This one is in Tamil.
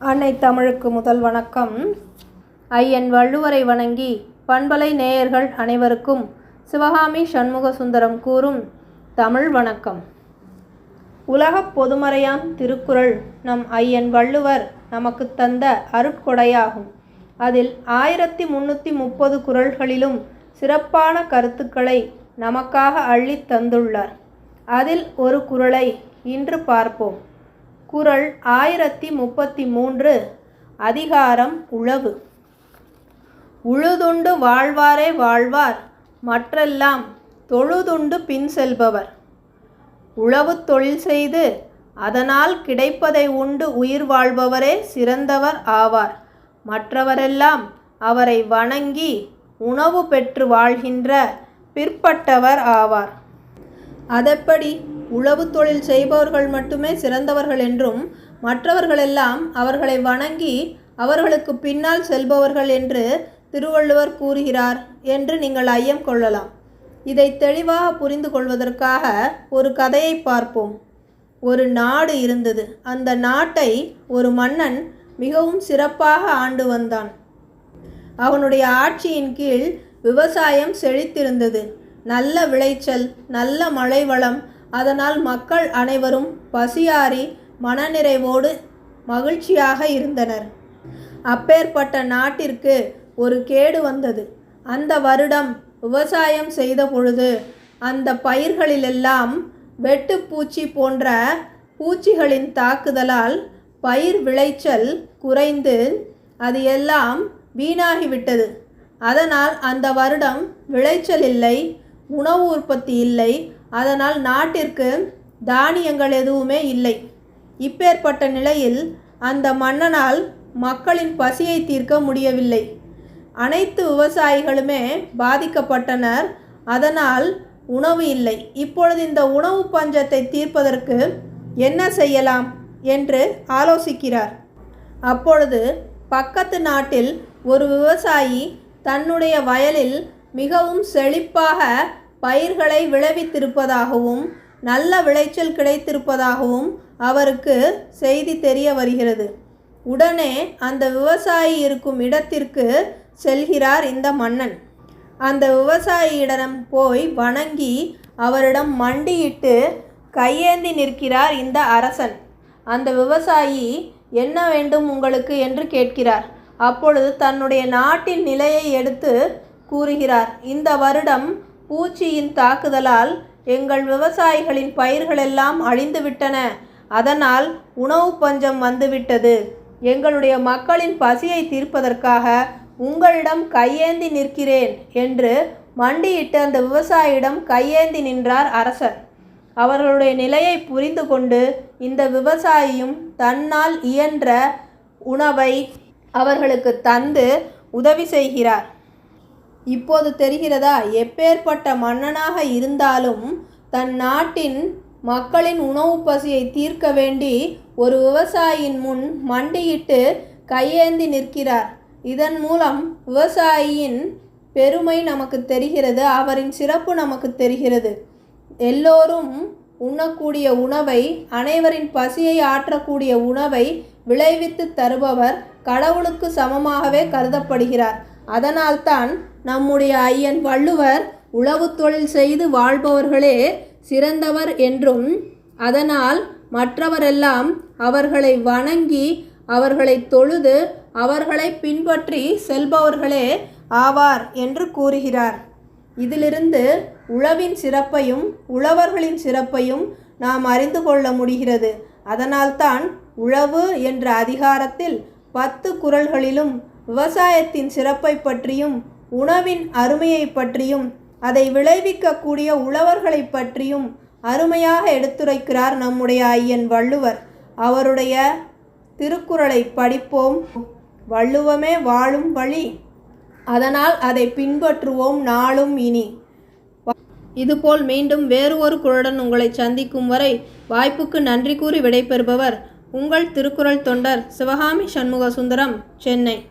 அன்னை தமிழுக்கு முதல் வணக்கம். ஐயன் வள்ளுவரை வணங்கி பண்பலை நேயர்கள் அனைவருக்கும் சிவகாமி சண்முக சுந்தரம் கூறும் தமிழ் வணக்கம். உலகப் பொதுமறையாம் திருக்குறள் நம் ஐயன் வள்ளுவர் நமக்கு தந்த அருட்கொடையாகும். அதில் ஆயிரத்தி முன்னூற்றி முப்பது குறள்களிலும் சிறப்பான கருத்துக்களை நமக்காக அள்ளித் தந்துள்ளார். அதில் ஒரு குறளை இன்று பார்ப்போம். குரல் ஆயிரத்தி முப்பத்தி மூன்று அதிகாரம் உழவு உழுதுண்டு வாழ்வாரே வாழ்வார் மற்றெல்லாம் தொழுதுண்டு பின் செல்பவர். உழவு தொழில் செய்து அதனால் கிடைப்பதை உண்டு உயிர் வாழ்பவரே சிறந்தவர் ஆவார். மற்றவரெல்லாம் அவரை வணங்கி உணவு பெற்று வாழ்கின்ற பிற்பட்டவர் ஆவார். அதெப்படி? உழவு தொழில் செய்பவர்கள் மட்டுமே சிறந்தவர்கள் என்றும் மற்றவர்களெல்லாம் அவர்களை வணங்கி அவர்களுக்கு பின்னால் செல்பவர்கள் என்று திருவள்ளுவர் கூறுகிறார் என்று நீங்கள் ஐயம் கொள்ளலாம். இதை தெளிவாக புரிந்து கொள்வதற்காக ஒரு கதையை பார்ப்போம். ஒரு நாடு இருந்தது. அந்த நாட்டை ஒரு மன்னன் மிகவும் சிறப்பாக ஆண்டு வந்தான். அவனுடைய ஆட்சியின் கீழ் விவசாயம் செழித்திருந்தது. நல்ல விளைச்சல் நல்ல மழை வளம் அதனால் மக்கள் அனைவரும் பசியாறி மனநிறைவோடு மகிழ்ச்சியாக இருந்தனர். அப்பேற்பட்ட நாட்டிற்கு ஒரு கேடு வந்தது. அந்த வருடம் விவசாயம் செய்த பொழுது அந்த பயிர்களிலெல்லாம் வெட்டுப்பூச்சி போன்ற பூச்சிகளின் தாக்குதலால் பயிர் விளைச்சல் குறைந்து அது எல்லாம் வீணாகிவிட்டது. அதனால் அந்த வருடம் விளைச்சல் இல்லை உணவு உற்பத்தி இல்லை அதனால் நாட்டிற்கு தானியங்கள் எதுவுமே இல்லை. இப்பேற்பட்ட நிலையில் அந்த மன்னனால் மக்களின் பசியை தீர்க்க முடியவில்லை. அனைத்து விவசாயிகளுமே பாதிக்கப்பட்டனர். அதனால் உணவு இல்லை. இப்பொழுது இந்த உணவு பஞ்சத்தை தீர்ப்பதற்கு என்ன செய்யலாம் என்று ஆலோசிக்கிறார். அப்பொழுது பக்கத்து நாட்டில் ஒரு விவசாயி தன்னுடைய வயலில் மிகவும் செழிப்பாக பயிர்களை விளைவித்திருப்பதாகவும் நல்ல விளைச்சல் கிடைத்திருப்பதாகவும் அவருக்கு செய்தி தெரிய வருகிறது. உடனே அந்த விவசாயி இருக்கும் இடத்திற்கு செல்கிறார் இந்த மன்னன். அந்த விவசாயியிடம் போய் வணங்கி அவரிடம் மண்டியிட்டு கையேந்தி நிற்கிறார் இந்த அரசன். அந்த விவசாயி என்ன வேண்டும் உங்களுக்கு? என்று கேட்கிறார். அப்பொழுது தன்னுடைய நாட்டின் நிலையை எடுத்து கூறுகிறார். இந்த வருடம் பூச்சியின் தாக்குதலால் எங்கள் விவசாயிகளின் பயிர்களெல்லாம் அழிந்துவிட்டன. அதனால் உணவு பஞ்சம் வந்துவிட்டது. எங்களுடைய மக்களின் பசியை தீர்ப்பதற்காக உங்களிடம் கையேந்தி நிற்கிறேன் என்று மண்டியிட்டு அந்த விவசாயியிடம் கையேந்தி நின்றார் அரசர். அவர்களுடைய நிலையை புரிந்து கொண்டு இந்த விவசாயியும் தன்னால் இயன்ற உணவை அவர்களுக்கு தந்து உதவி செய்கிறார். இப்போது தெரிகிறதா? எப்பேற்பட்ட மன்னனாக இருந்தாலும் தன் நாட்டின் மக்களின் உணவு பசியை தீர்க்க வேண்டி ஒரு விவசாயியின் முன் மண்டியிட்டு கையேந்தி நிற்கிறார். இதன் மூலம் விவசாயியின் பெருமை நமக்கு தெரிகிறது அவரின் சிறப்பு நமக்கு தெரிகிறது. எல்லோரும் உண்ணக்கூடிய உணவை அனைவரின் பசியை ஆற்றக்கூடிய உணவை விளைவித்து தருபவர் கடவுளுக்கு சமமாகவே கருதப்படுகிறார். அதனால்தான் நம்முடைய ஐயன் வள்ளுவர் உழவு தொழில் செய்து வாழ்பவர்களே சிறந்தவர் என்றும் அதனால் மற்றவரெல்லாம் அவர்களை வணங்கி அவர்களை தொழுது அவர்களை பின்பற்றி செல்பவர்களே ஆவார் என்று கூறுகிறார். இதிலிருந்து உழவின் சிறப்பையும் உழவர்களின் சிறப்பையும் நாம் அறிந்து கொள்ள முடிகிறது. அதனால்தான் உழவு என்ற அதிகாரத்தில் பத்து குறள்களிலும் விவசாயத்தின் சிறப்பை பற்றியும் உணவின் அருமையை பற்றியும் அதை விளைவிக்கக்கூடிய உழவர்களை பற்றியும் அருமையாக எடுத்துரைக்கிறார் நம்முடைய ஐயன் வள்ளுவர். அவருடைய திருக்குறளை படிப்போம். வள்ளுவமே வாழும் வழி. அதனால் அதை பின்பற்றுவோம் நாளும் இனி. இதுபோல் மீண்டும் வேறு ஒரு குரலுடன் உங்களை சந்திக்கும் வரை வாய்ப்புக்கு நன்றி கூறி விடைபெறுபவர் உங்கள் திருக்குறள் தொண்டர் சிவகாமி சண்முக சுந்தரம் சென்னை.